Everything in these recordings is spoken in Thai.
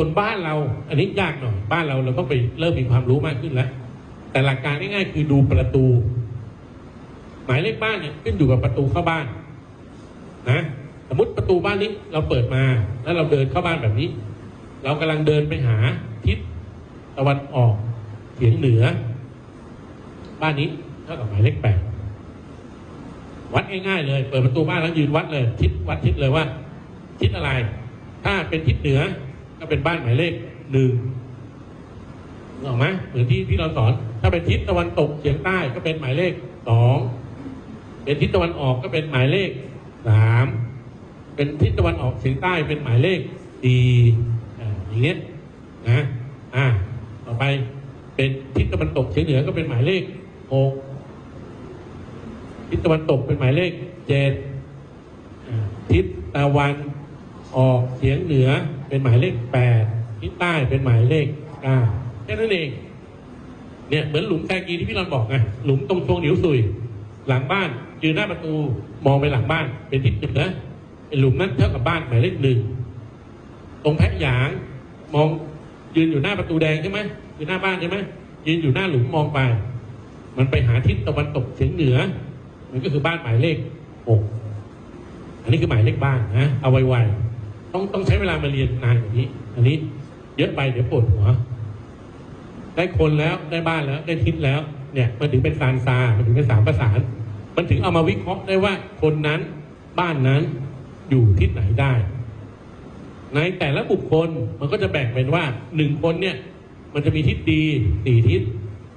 ส่วนบ้านเรา อันนี้ยากหน่อยบ้านเราเราต้องไปเริ่มมีความรู้มากขึ้นแล้ว แต่หลักการง่ายๆคือดูประตู หมายเลขบ้านเนี่ยขึ้นอยู่กับประตูเข้าบ้าน นะสมมติประตูบ้านนี้เราเปิดมา แล้วเราเดินเข้าบ้านแบบนี้ เรากำลังเดินไปหาทิศตะวันออกเฉียงเหนือ บ้านนี้เท่ากับหมายเลขแปดวัดง่ายๆเลย เปิดประตูบ้านแล้วยืนวัดเลย ทิศวัดทิศเลยว่า ทิศอะไร ถ้าเป็นทิศเหนือ ก็เป็นบ้านหมายเลขหนึ่งนึกออกไหมเหมือนที่ที่เราสอน ถ้าเป็นทิศตะวันตกเฉียงใต้ก็เป็นหมายเลขสองเป็นทิศตะวันออกก็เป็นหมายเลขสามเป็นทิศตะวันออกเฉียงใต้เป็นหมายเลขสี่อย่างเงี้ยนะอ่าต่อไปเป็นทิศตะวันตกเฉียงเหนือก็เป็นหมายเลขหกทิศตะวันตกเป็นหมายเลขเจ็ดทิศตะวัน ออกเฉียงเหนือเป็นหมายเลขแปดทิศใต้เป็นหมายเลขเก้าแค่นั้นเองเนี่ยเหมือนหลุมแตกีที่พี่รอนบอกไงหลุมตรงช่วงนิ้วสุย หลังบ้านยืนหน้าประตูมองไปหลังบ้าน เป็นทิศเหนือหลุมนั้นเท่ากับบ้านหมายเลขหนึ่งตรงแพะหยางมองยืนอยู่หน้าประตูแดงใช่ไหมอยู่หน้าบ้านใช่ไหมยืนอยู่หน้าหลุมมองไป มันไปหาทิศตะวันตกเฉียงเหนือ มันก็คือบ้านหมายเลขหกอันนี้คือหมายเลขบ้านนะเอาไวๆ ต้องต้องใช้เวลามาเรียนนานกว่านี้ อันนี้ เยอะไปเดี๋ยวปวดหัว ได้คนแล้วได้บ้านแล้ว ได้ทิศแล้ว เนี่ยมันถึงเป็นซานซา มันถึงเป็นสามประสาน มันถึงเอามาวิเคราะห์ได้ว่าคนนั้นบ้านนั้นอยู่ทิศไหนได้ ในแต่ละบุคคลมันก็จะแบ่งเป็นว่าหนึ่งคนเนี่ย มันจะมีทิศดีสี่ทิศ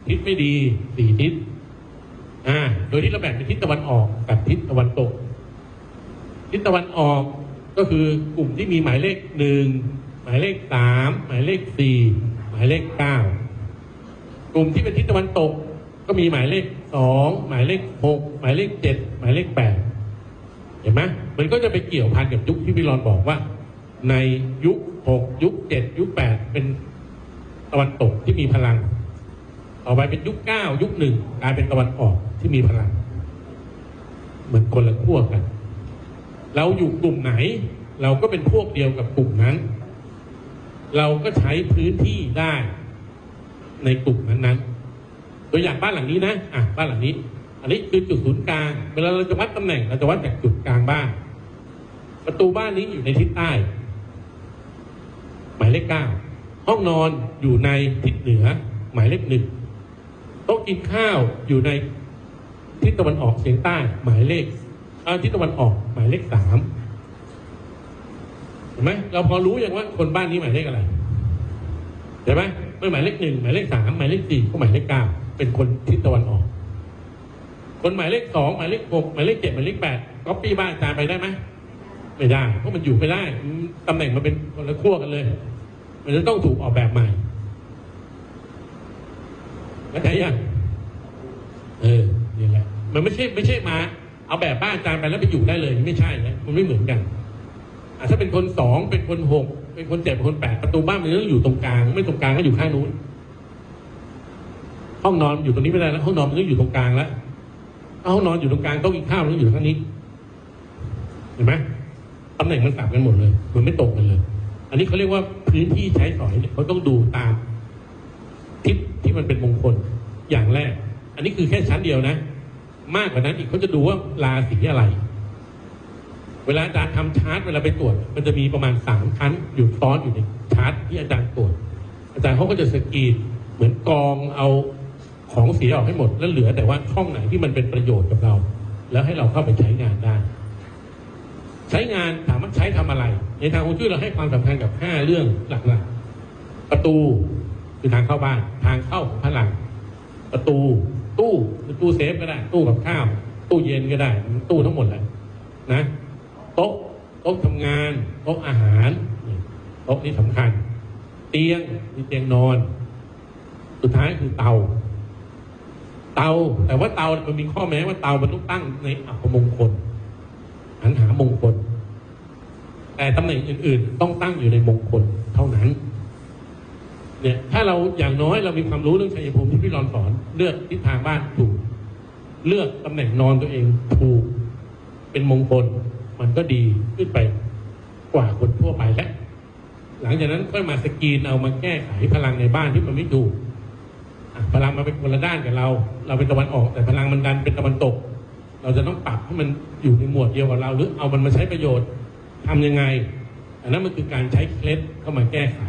ทิศไม่ดีสี่ทิศอ่า โดยที่เราแบ่งเป็นทิศตะวันออกกับทิศตะวันตก ทิศตะวันออก ก็คือกลุ่มที่มีหมายเลขหนึ่งหมายเลขสามหมายเลขสี่หมายเลขเก้ากลุ่มที่เป็นทิศตะวันตก ก็มีหมายเลขสองหมายเลขหกหมายเลขเจ็ดหมายเลขแปดเห็นไหมมันก็จะไปเกี่ยวพันกับยุคที่พี่รอนบอกว่า ในยุคหกยุคเจ็ดยุคแปดเป็นตะวันตกที่มีพลังต่อไปเป็นยุคเก้ายุคหนึ่งกลายเป็นตะวันออกที่มีพลัง เหมือนคนละขั้วกัน เราอยู่กลุ่มไหน เราก็เป็นพวกเดียวกับกลุ่มนั้น เราก็ใช้พื้นที่ได้ในกลุ่มนั้นๆ ตัวอย่างบ้านหลังนี้นะอะบ้านหลังนี้ อันนี้คือจุดศูนย์กลาง เวลาเราจะวัดตำแหน่งเราจะวัดจากจุดกลางบ้าน ประตูบ้านนี้อยู่ในทิศใต้ หมายเลขเก้าห้องนอนอยู่ในทิศเหนือ หมายเลขหนึ่งโต๊ะกินข้าวอยู่ในทิศตะวันออกเฉียงใต้ หมายเลข ทิศตะวันออกหมายเลขสามเห็นไหมเราพอรู้อย่างว่าคนบ้านนี้หมายเลขอะไรเห็นไหมไม่หมายเลขหนึ่งหมายเลขสามหมายเลขสี่ก็หมายเลขเก้าเป็นคนทิศตะวันออก คนหมายเลขสองหมายเลขหกหมายเลขเจ็ดหมายเลขแปดก๊อปปี้บ้านอาจารย์ไปได้ไหมไม่ได้เพราะมันอยู่ไม่ได้ตำแหน่งมันเป็นคนละขั้วกันเลย มันจะต้องถูกออกแบบใหม่เข้าใจยังเออนี่แหละมันไม่ใช่ไม่ใช่มา เอาแบบบ้านอาจารย์ไปแล้วไปอยู่ได้เลย ไม่ใช่นะมันไม่เหมือนกันอถ้าเป็นคนสองเป็นคนหกเป็นคนเจ็ดเป็นคนแปดประตูบ้านมันต้องอยู่ตรงกลาง ไม่ตรงกลางก็อยู่ข้างนู้นห้องนอนอยู่ตรงนี้ไม่ได้แล้วห้องนอนมันต้องอยู่ตรงกลางแล้วถ้าห้องนอนอยู่ตรงกลางโต๊ะกินข้าวมันต้องอยู่ข้างนี้เห็นไหมตำแหน่งมันต่างกันหมดเลย มันไม่ตรงกันเลย อันนี้เขาเรียกว่าพื้นที่ใช้สอยเนี่ยเขาต้องดูตามทิศที่มันเป็นมงคลอย่างแรก อันนี้คือแค่ชั้นเดียวนะ มากกว่านั้นอีกเขาจะดูว่าราศีอะไร เวลาอาจารย์ทำชาร์ตเวลาไปตรวจ มันจะมีประมาณสามชั้น อยู่ซ้อนอยู่ในชาร์ตที่อาจารย์ตรวจ อาจารย์เขาก็จะสกรีนเหมือนกองเอาของเสียออกให้หมด แล้วเหลือแต่ว่าช่องไหนที่มันเป็นประโยชน์กับเรา แล้วให้เราเข้าไปใช้งานได้ใช้งานถามว่าใช้ทำอะไร ในทางฮวงจุ้ยเราให้ความสำคัญกับห้าเรื่องหลักๆ ประตูคือทางเข้าบ้าน ทางเข้าของพลัง ประตู ตู้ตู้เซฟก็ได้ ตู้กับข้าวตู้เย็นก็ได้ ตู้ทั้งหมดแหละนะโต๊ะโต๊ะทำงานโต๊ะอาหารนี่โต๊ะนี่สำคัญ เตียงมีเตียงนอน สุดท้ายคือเตา เตาแต่ว่าเตามันมีข้อแม้ว่าเตามันต้องตั้งในอัปมงคลหันหามงคล แต่ตำแหน่งอื่น ๆ ต้องตั้งอยู่ในมงคลเท่านั้น เนี่ยถ้าเราอย่างน้อยเรามีความรู้เรื่องชัยภูมิที่พี่รอนสอน เลือกทิศทางบ้านถูก เลือกตำแหน่งนอนตัวเองถูก เป็นมงคล มันก็ดีขึ้นไปกว่าคนทั่วไปแล้วหลังจากนั้นก็มาสกรีนเอามาแก้ไขพลังในบ้านที่มันไม่ถูกพลังมันเป็นคนละด้านกับเรา เราเป็นตะวันออก แต่พลังมันดันเป็นตะวันตก เราจะต้องปรับให้มันอยู่ในหมวดเดียวกับเรา หรือเอามันมาใช้ประโยชน์ทำยังไง อันนั้นมันคือการใช้เคล็ดเข้ามาแก้ไข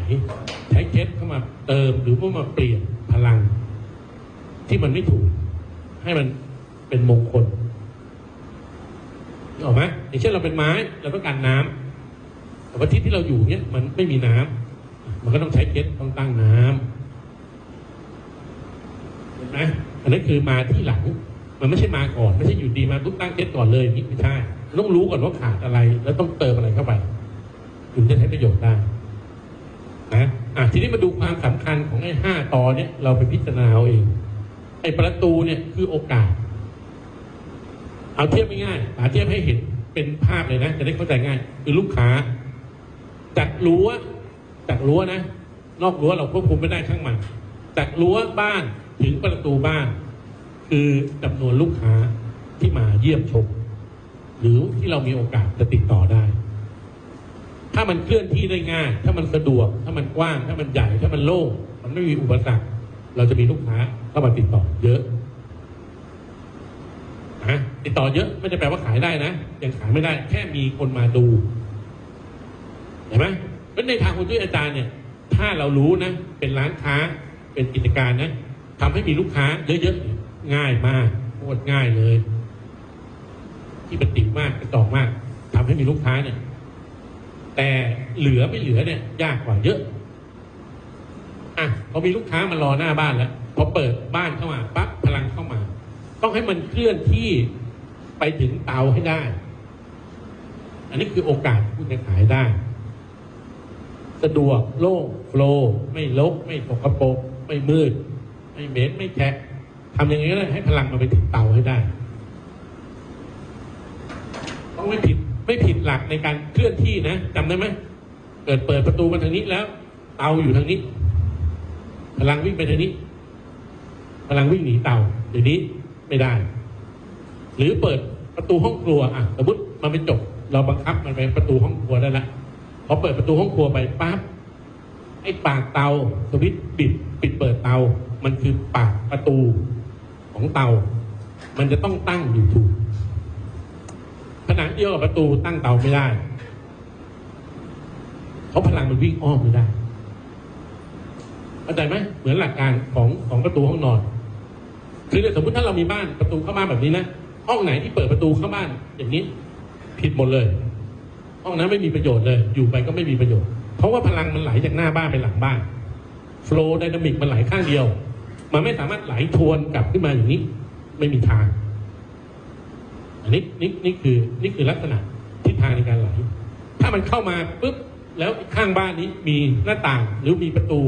ใช้เคล็ดเข้ามาเติมหรือว่ามาเปลี่ยนพลัง ที่มันไม่ถูก ให้มันเป็นมงคลออกไหมอย่างเช่นเราเป็นไม้เราต้องการน้ำแต่ว่าที่ที่เราอยู่เนี้ยมันไม่มีน้ำมันก็ต้องใช้เคล็ดต้องตั้งน้ำเห็นไหมอันนั้นคือมาที่หลัง มันไม่ใช่มาก่อน ไม่ใช่อยู่ดีมาปุ๊บตั้งเคล็ดก่อนเลยนี้ไม่ใช่ต้องรู้ก่อนว่าขาดอะไร แล้วต้องเติมอะไรเข้าไป ถึงจะใช้ประโยชน์ได้นะอะทีนี้มาดูความสำคัญของไอ้ห้าตอเนี้ยเราไปพิจารณาเอาเอง ไอ้ประตูเนี่ยคือโอกาส เอาเทียบง่ายๆหาเทียบให้เห็นเป็นภาพเลยนะ จะได้เข้าใจง่าย คือลูกค้า จากรั้วจากรั้วนะ นอกรั้วเราควบคุมไม่ได้ช่างมันจากรั้วบ้านถึงประตูบ้าน คือจำนวนลูกค้าที่มาเยี่ยมชม หรือที่เรามีโอกาสจะติดต่อได้ ถ้ามันเคลื่อนที่ได้ง่าย ถ้ามันสะดวก ถ้ามันกว้าง ถ้ามันใหญ่ ถ้ามันโล่ง มันไม่มีอุปสรรค เราจะมีลูกค้าเข้ามาติดต่อเยอะนะติดต่อเยอะไม่ได้แปลว่าขายได้นะ ยังขายไม่ได้ แค่มีคนมาดู เห็นไหมเพราะในทางคุณช่วยอาจารย์เนี่ย ถ้าเรารู้นะ เป็นร้านค้า เป็นกิจการนะทำให้มีลูกค้าเยอะๆ ง่ายมากโคตรง่ายเลย ที่เป็นติ่งมากกระจอกมากทำให้มีลูกค้าเนี่ย แต่เหลือไม่เหลือเนี่ย ยากกว่าเยอะ อะพอมีลูกค้ามารอหน้าบ้านแล้วพอเปิดบ้านเข้ามาปั๊บพลังเข้ามา ต้องให้มันเคลื่อนที่ไปถึงเตาให้ได้ อันนี้คือโอกาสที่คุณจะขายได้ สะดวกโล่งโฟล์ไม่ลก ไม่สกปรกไม่มืด ไม่เหม็นไม่แฉะทำอย่างนี้ก็ได้ให้พลังมันไปถึงเตาให้ได้ ต้องไม่ผิด ไม่ผิดหลักในการเคลื่อนที่นะจำได้ไหมเกิดเปิดประตูมาทางนี้แล้ว เตาอยู่ทางนี้ พลังวิ่งไปทางนี้ พลังวิ่งหนีเตาเดี๋ยวนี้ไม่ได้ หรือเปิดประตูห้องครัวอะสมมติมันเป็นจบ เราบังคับมันไปประตูห้องครัวได้ละพอเปิดประตูห้องครัวไปปั๊บไอ้ปากเตาสวิตช์ปิด ปิดเปิดเตา มันคือปากประตูของเตา มันจะต้องตั้งอยู่ถูก นังเดียวกับประตูตั้งเตาไม่ได้เพราะพลังมันวิ่งอ้อมไม่ได้เข้าใจไหมเหมือนหลักการของของประตูห้องนอน คือสมมติถ้าเรามีบ้านประตูเข้าบ้านแบบนี้นะห้องไหนที่เปิดประตูเข้าบ้าน อย่างนี้ ผิดหมดเลย ห้องนั้นไม่มีประโยชน์เลย อยู่ไปก็ไม่มีประโยชน์ เพราะว่าพลังมันไหลจากหน้าบ้านไปหลังบ้านโฟล์ไดนามิกมันไหลข้างเดียว มันไม่สามารถไหลทวนกลับขึ้นมาอย่างนี้ ไม่มีทาง อันนี้นี่นี่คือนี่คือลักษณะทิศทางในการไหล ถ้ามันเข้ามาปุ๊บแล้วข้างบ้านนี้มีหน้าต่างหรือมีประตู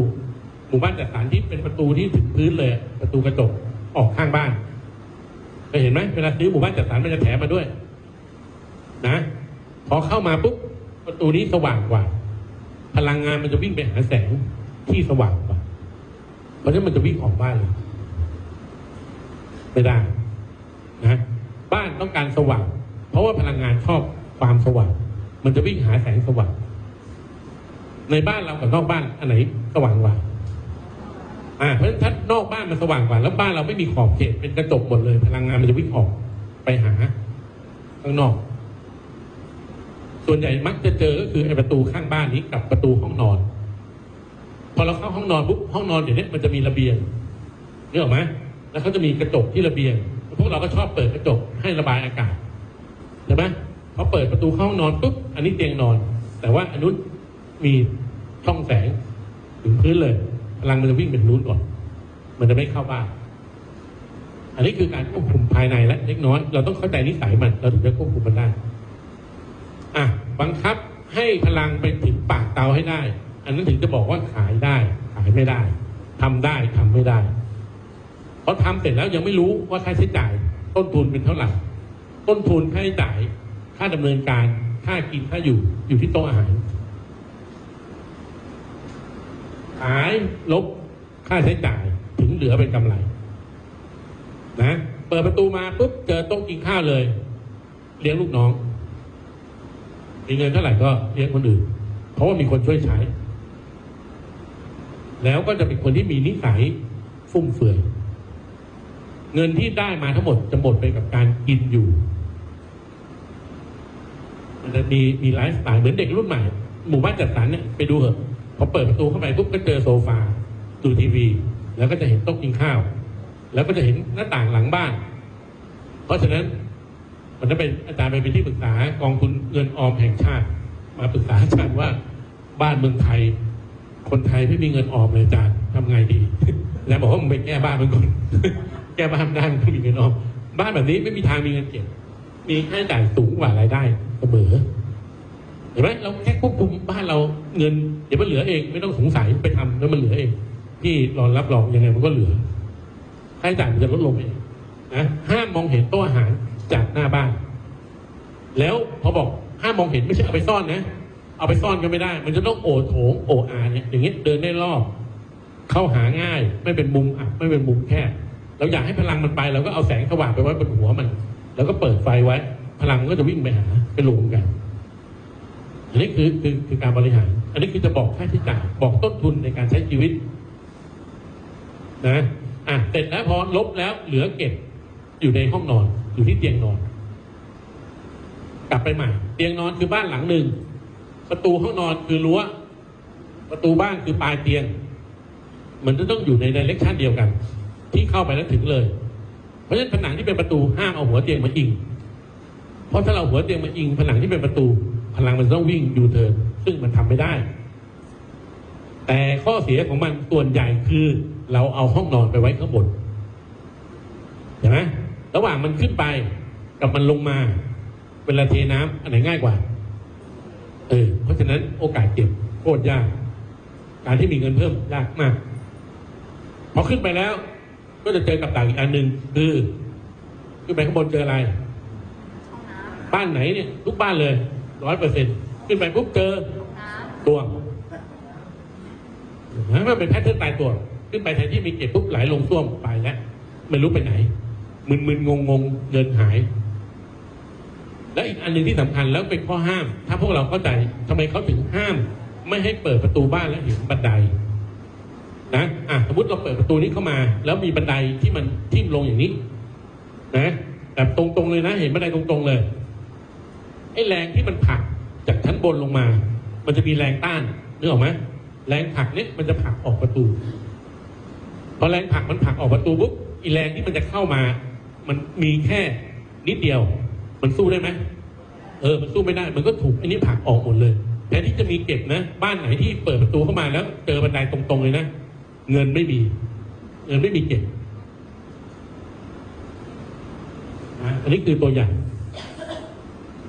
หมู่บ้านจัดสรรที่เป็นประตูที่ถึงพื้นเลย ประตูกระจกออกข้างบ้านเคยเห็นไหมเวลาซื้อหมู่บ้านจัดสรรมันจะแถมมาด้วย นะพอเข้ามาปุ๊บประตูนี้สว่างกว่า พลังงานมันจะวิ่งไปหาแสงที่สว่างกว่า เพราะฉะนั้นมันจะวิ่งออกบ้านเลยไม่ได้นะ บ้านต้องการสว่าง เพราะว่าพลังงานชอบความสว่าง มันจะวิ่งหาแสงสว่าง ในบ้านเรากับนอกบ้านอันไหนสว่างกว่าอ่าเพราะฉะนั้นถ้านอกบ้านมันสว่างกว่า แล้วบ้านเราไม่มีขอบเขตเป็นกระจกหมดเลย พลังงานมันจะวิ่งออกไปหาข้างนอก ส่วนใหญ่มักจะเจอก็คือไอ้ประตูข้างบ้านนี้กับประตูห้องนอน พอเราเข้าห้องนอนปุ๊บห้องนอนเดี๋ยวนี้มันจะมีระเบียงนึกออกไหมแล้วเขาจะมีกระจกที่ระเบียง พวกเราก็ชอบเปิดกระจกให้ระบายอากาศใช่ไหมพอเปิดประตูเข้าห้องนอนปุ๊บอันนี้เตียงนอน แต่ว่าอันนู้นมีช่องแสงถึงพื้นเลยพลังมันจะวิ่งเป็นนู้นก่อน มันจะไม่เข้าบ้านอันนี้คือการควบคุมภายในและเล็กน้อย เราต้องเข้าใจนิสัยมัน เราถึงจะควบคุมมันได้อะบังคับให้พลังไปถึงปากเตาให้ได้ อันนั้นถึงจะบอกว่าขายได้ ขายไม่ได้ทำได้ทำไม่ได้ พอทำเสร็จแล้วยังไม่รู้ว่าค่าใช้จ่าย ต้นทุนเป็นเท่าไหร่ ต้นทุนค่าใช้จ่าย ค่าดำเนินการ ค่ากิน ค่าอยู่ อยู่ที่โต๊ะอาหาร ขายลบค่าใช้จ่ายถึงเหลือเป็นกำไร นะ เปิดประตูมาปุ๊บเจอโต๊ะกินข้าวเลย เลี้ยงลูกน้อง มีเงินเท่าไหร่ก็เลี้ยงคนอื่น เพราะว่ามีคนช่วยใช้ แล้วก็จะเป็นคนที่มีนิสัยฟุ่มเฟือย เงินที่ได้มาทั้งหมดจะหมดไปกับการกินอยู่มันจะมีมีไลฟ์สไตล์เหมือนเด็กรุ่นใหม่ หมู่บ้านจัดสรรเนี่ยไปดูเหอะพอเปิดประตูเข้าไปปุ๊บก็เจอโซฟาดูทีวี แล้วก็จะเห็นโต๊ะกินข้าว แล้วก็จะเห็นหน้าต่างหลังบ้าน เพราะฉะนั้นมันจะเป็นอาจารย์ไปเป็นที่ปรึกษากองทุนเงินออมแห่งชาติ มาปรึกษาอาจารย์ว่าบ้านเมืองไทย คนไทยไม่มีเงินออมเลยอาจารย์ทำไงดี แล้วบอกว่ามึงไปแก้บ้านมันก่อน แก้บ้านได้มังมีเงินออมบ้านแบบนี้ไม่มีทางมีเงินเก็บมีค่าใช้จ่ายสูงกว่ารายได้เสมอเห็นไหมเราแค่ควบคุมบ้านเราเงินเดี๋ยวมันเหลือเอง ไม่ต้องสงสัยไปทำแล้วมันเหลือเอง ที่รอนรับรองยังไงมันก็เหลือค่าใช้จ่ายมันจะลดลงเองนะห้ามมองเห็นโต๊ะอาหารจากหน้าบ้าน แล้วพอบอกห้ามมองเห็นไม่ใช่เอาไปซ่อนนะเอาไปซ่อนก็ไม่ได้ มันจะต้องโอโถงโออาเนี่ยอย่างเงี้ยเดินได้รอบเข้าหาง่าย ไม่เป็นมุมอับไม่เป็นมุมแคบ เราอยากให้พลังมันไปเราก็เอาแสงสว่างไปไว้บนหัวมัน แล้วก็เปิดไฟไว้ พลังมันก็จะวิ่งไปหาไปรวมกัน อันนี้คือคือคือการบริหาร อันนี้คือจะบอกค่าใช้จ่ายบอกต้นทุนในการใช้ชีวิต นะอะเสร็จแล้วพอลบแล้วเหลือเก็บอยู่ในห้องนอน อยู่ที่เตียงนอน กลับไปใหม่ เตียงนอนคือบ้านหลังหนึ่งประตูห้องนอนคือรั้วประตูบ้านคือปลายเตียง มันจะต้องอยู่ในดิเรกชันเดียวกัน ที่เข้าไปแล้วถึงเลย เพราะฉะนั้นผนังที่เป็นประตูห้ามเอาหัวเตียงมาอิง เพราะถ้าเราหัวเตียงมาอิง ผนังที่เป็นประตู พลังมันต้องวิ่งยูเทิร์นซึ่งมันทำไม่ได้ แต่ข้อเสียของมันส่วนใหญ่คือเราเอาห้องนอนไปไว้ข้างบนเห็นไหมระหว่างมันขึ้นไปกับมันลงมาเวลาเทน้ำอันไหนง่ายกว่า เออ เพราะฉะนั้นโอกาสเก็บโคตรยาก การที่มีเงินเพิ่มยากมาก พอขึ้นไปแล้ว ก็จะเจอกับดักอีกอันหนึ่งคือขึ้นไปข้างบนเจออะไร บ้านไหนเนี่ยทุกบ้านเลยร้อยเปอร์เซ็นขึ้นไปปุ๊บเจอำห้องน้ตัวนะมันเป็นแพทเทิร์นตายตัว ขึ้นไปแทนที่มีเก็บปุ๊บไหลลงส้วมไปแล้วไม่รู้ไปไหน มึนมึนงงงๆเงินหาย และอีกอันหนึ่งที่สำคัญแล้วเป็นข้อห้าม ถ้าพวกเราเข้าใจทำไมเขาถึงห้าม ไม่ให้เปิดประตูบ้านแล้วเห็นบันได นะอะสมมติเราเปิดประตูนี้เข้ามา แล้วมีบันไดที่มันทิ่มลงอย่างนี้ นะแบบตรงๆเลยนะ เห็นบันไดตรงๆเลยไอ้แรงที่มันผลักจากชั้นบนลงมา มันจะมีแรงต้านนึกออกไหมแรงผลักเนี่ยมันจะผลักออกประตูพอแรงผลักมันผลักออกประตูปุ๊บอีแรงที่มันจะเข้ามา มันมีแค่นิดเดียว มันสู้ได้ไหมเออ มันสู้ไม่ได้ มันก็ถูกอันนี้ผลักออกหมดเลยแทนที่จะมีเก็บนะ บ้านไหนที่เปิดประตูเข้ามาแล้ว เจอบันไดตรงๆเลยนะ เงินไม่มี เงินไม่มีเก็บนอันนี้คือตัวอย่าง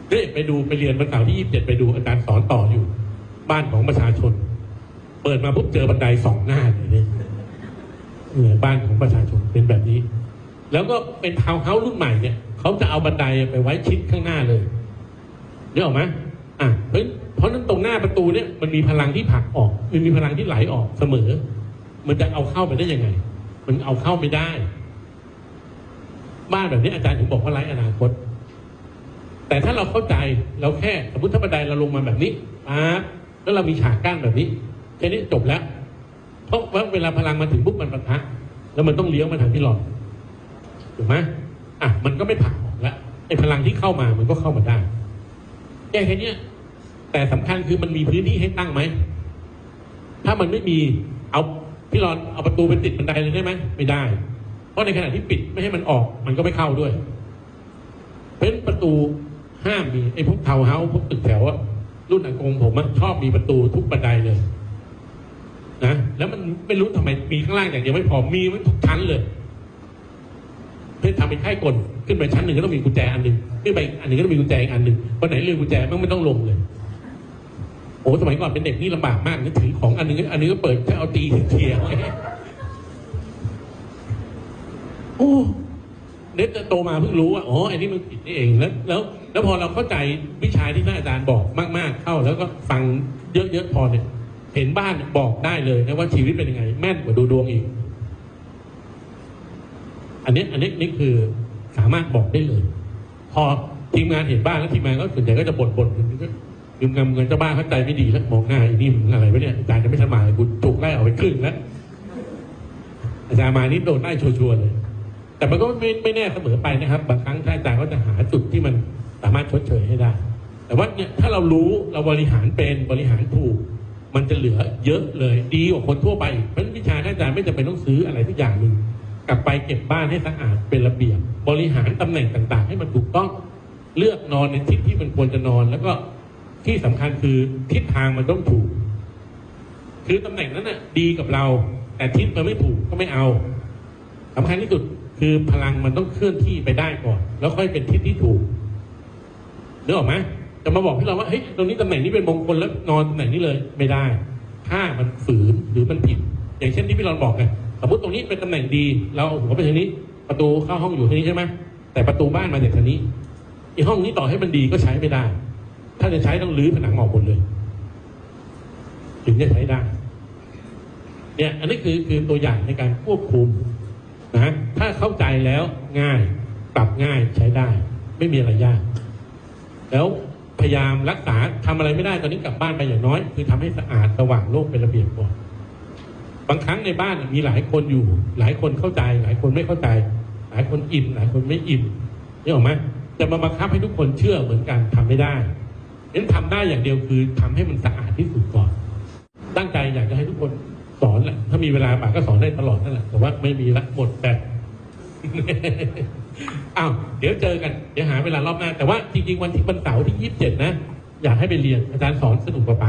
เฮ้ยไปดูไปเรียนวันเสาร์ที่ยี่สิบเจ็ดไปดูอาจารย์สอนต่ออยู่ บ้านของประชาชน เปิดมาปุ๊บเจอบันไดสองหน้าเลยเนี่ยบ้านของประชาชนเป็นแบบนี้ แล้วก็เป็นทาวน์เฮาส์รุ่นใหม่เนี่ยเขาจะเอาบันไดไปไว้ชิดข้างหน้าเลยนึกออกไหมอะเพราะเพราะฉะนั้นตรงหน้าประตูเนี่ยมันมีพลังที่ผลักออก มันมีพลังที่ไหลออกเสมอ มันจะเอาเข้าไปได้ยังไง มันเอาเข้าไม่ได้ บ้านแบบนี้อาจารย์ถึงบอกว่าไร้อนาคต แต่ถ้าเราเข้าใจเราแค่สมมติถ้าบันไดเราลงมาแบบนี้ปั๊บแล้วเรามีฉากกั้นแบบนี้แค่นี้จบแล้ว เพราะว่าเวลาพลังมาถึงปุ๊บมันปะทะแล้วมันต้องเลี้ยวมาทางที่หลอดถูกไหมอะมันก็ไม่ผลักออกแล้วไอ้พลังที่เข้ามามันก็เข้ามาได้แค่แค่นี้แต่สำคัญคือมันมีพื้นที่ให้ตั้งไหม ถ้ามันไม่มีเอา พี่รอนเอาประตูไปติดบันไดเลยได้ไหมไม่ได้ เพราะในขณะที่ปิดไม่ให้มันออก มันก็ไม่เข้าด้วยเพราะฉะนั้นประตูห้ามมีไอ้พวกเทาเฮาพวกตึกแถวอะรุ่นอากงผมอะชอบมีประตูทุกบันไดเลยนะแล้วมันไม่รู้ทำไมมีข้างล่างอย่างเดียวไม่พอมีไว้ทุกชั้นเลย เพื่อทำเป็นค่ายกลขึ้นไปชั้นหนึ่งก็ต้องมีกุญแจอันหนึ่งขึ้นไปอันหนึ่งก็ต้องมีกุญแจอีกอันหนึ่งวันไหนลืมกุญแจมันไม่ต้องลงเลย โอ้สมัยก่อนเป็นเด็กนี่ลำบากมากนึกถือของอันนึงอันนึงก็เปิดแค่เอาตีเทียโอ้เน็ตโตมาเพิ่งรู้ว่าอ๋ออันนี้มันผิดนี่เองแล้วแล้ว แล้วพอเราเข้าใจวิชาที่ท่านอาจารย์บอกมาก ๆ เข้า แล้วก็ฟังเยอะๆพอเนี่ย เห็นบ้านบอกได้เลยนะว่าชีวิตเป็นยังไง แม่นกว่าดูดวงอีก อันนี้อันนี้นี่คือสามารถบอกได้เลย พอทีมงานเห็นบ้านแล้วทีมงานก็ส่วนใหญ่ก็จะบ่นบ่นๆ ก็ยืมเงินเงินเจ้าบ้านเข้าใจไม่ดีแล้วมองหน้าอ้นี่มึงอะไรวะเนี่ยอาจารย์จะไม่สมายกูถูกไล่ออกไปครึ่งแล้วอาจารย์มานี่โดนได้ชัวร์เลย แต่มันก็ไม่ไม่แน่เสมอไปนะครับ บางครั้งท่านอาจารย์ก็จะหาจุดที่มันสามารถชดเชยให้ได้ แต่ว่าเนี่ยถ้าเรารู้เราบริหารเป็นบริหารถูก มันจะเหลือเยอะเลยดีกว่าคนทั่วไปเพราะวิชาท่านอาจารย์ไม่จำเป็นต้องซื้ออะไรทุกอย่างหนึ่งกลับไปเก็บบ้านให้สะอาดเป็นระเบียบ บริหารตำแหน่งต่าง ๆ ให้มันถูกต้องเลือกนอนในทิศที่มันควรจะนอนแล้วก็ ที่สำคัญคือทิศทางมันต้องถูก คือตำแหน่งนั้นน่ะ ดีกับเรา แต่ทิศมันไม่ถูกก็ไม่เอาสำคัญที่สุดคือพลังมันต้องเคลื่อนที่ไปได้ก่อน แล้วค่อยเป็นทิศที่ถูกนึกออกไหมจะมาบอกให้เราว่าเฮ้ยตรงนี้ตำแหน่งนี้เป็นมงคลแล้วนอนตำแหน่งนี้เลยไม่ได้ ถ้ามันฝืนหรือมันผิด อย่างเช่นที่พี่รอนบอกไงสมมติตรงนี้เป็นตำแหน่งดีเราเอาหัวไปทางนี้ ประตูเข้าห้องอยู่ทางนี้ใช่ไหมแต่ประตูบ้านมาจากทางนี้อีห้องนี้ต่อให้มันดีก็ใช้ไม่ได้ ถ้าจะใช้ต้องรื้อผนังออกหมดเลย ถึงจะใช้ได้ เนี่ย อันนี้คือคือตัวอย่างในการควบคุมนะถ้าเข้าใจแล้วง่ายปรับง่ายใช้ได้ ไม่มีอะไรยาก แล้วพยายามรักษาทำอะไรไม่ได้ตอนนี้กลับบ้านไปอย่างน้อย คือทำให้สะอาดสว่างโล่งเป็นระเบียบก่อนบางครั้งในบ้านมีหลายคนอยู่ หลายคนเข้าใจ หลายคนไม่เข้าใจ หลายคนอิ่มหลายคนไม่อิ่มนี่ออกไหมจะมาบังคับให้ทุกคนเชื่อเหมือนกันทำไม่ได้ นั้นทำได้อย่างเดียวคือทำให้มันสะอาดที่สุดก่อน ตั้งใจอยากจะให้ทุกคนสอนแหละ ถ้ามีเวลาป่าก็สอนได้ตลอดนั่นแหละ แต่ว่าไม่มีละหมดแบบอ้าวเดี๋ยวเจอกัน เดี๋ยวหาเวลารอบหน้า แต่ว่าจริงๆวันที่วันเสาร์ที่ยี่สิบเจ็ดนะ อยากให้ไปเรียนอาจารย์สอนสนุกกว่าไป